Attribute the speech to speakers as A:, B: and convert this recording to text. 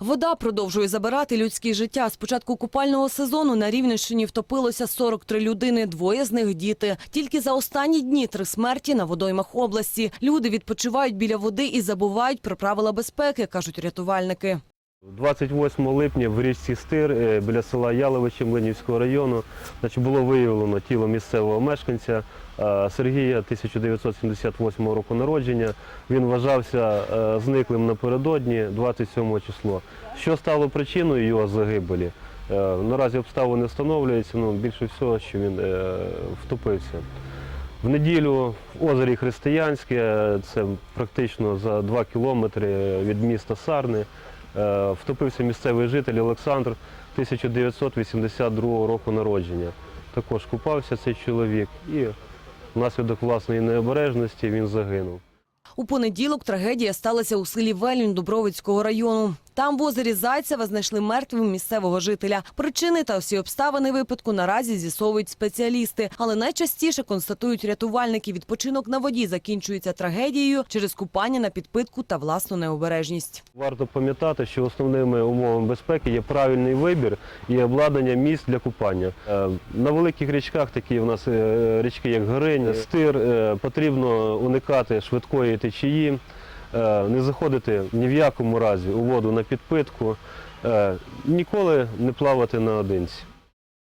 A: Вода продовжує забирати людське життя. З початку купального сезону на Рівненщині втопилося 43 людини, двоє з них діти. Тільки за останні дні три смерті на водоймах області. Люди відпочивають біля води і забувають про правила безпеки, кажуть рятувальники.
B: 28 липня в річці Стир е, біля села Яловичі Млинівського району було виявлено тіло місцевого мешканця е, Сергія 1978 року народження. Він вважався е, зниклим напередодні 27 число. Що стало причиною його загибелі? Наразі обставини встановлюються, ну, більше всього, що він втопився. В неділю в озері Християнське, це практично за 2 кілометри від міста Сарни, втопився місцевий житель Олександр 1982 року народження. Також купався цей чоловік і внаслідок власної необережності він загинув.
A: У понеділок трагедія сталася у селі Велінь Дубровицького району. Там в озері Зайцева знайшли мертвим місцевого жителя. Причини та всі обставини випадку наразі з'ясовують спеціалісти, але найчастіше констатують рятувальники. Відпочинок на воді закінчується трагедією через купання на підпитку та власну необережність.
B: Варто пам'ятати, що основними умовами безпеки є правильний вибір і обладнання місць для купання. Е, На великих річках, такі в нас е, річки, як Горинь, Стир, е, потрібно уникати швидкої течії, не заходити ні в якому разі у воду на підпитку, е, ніколи не плавати наодинці.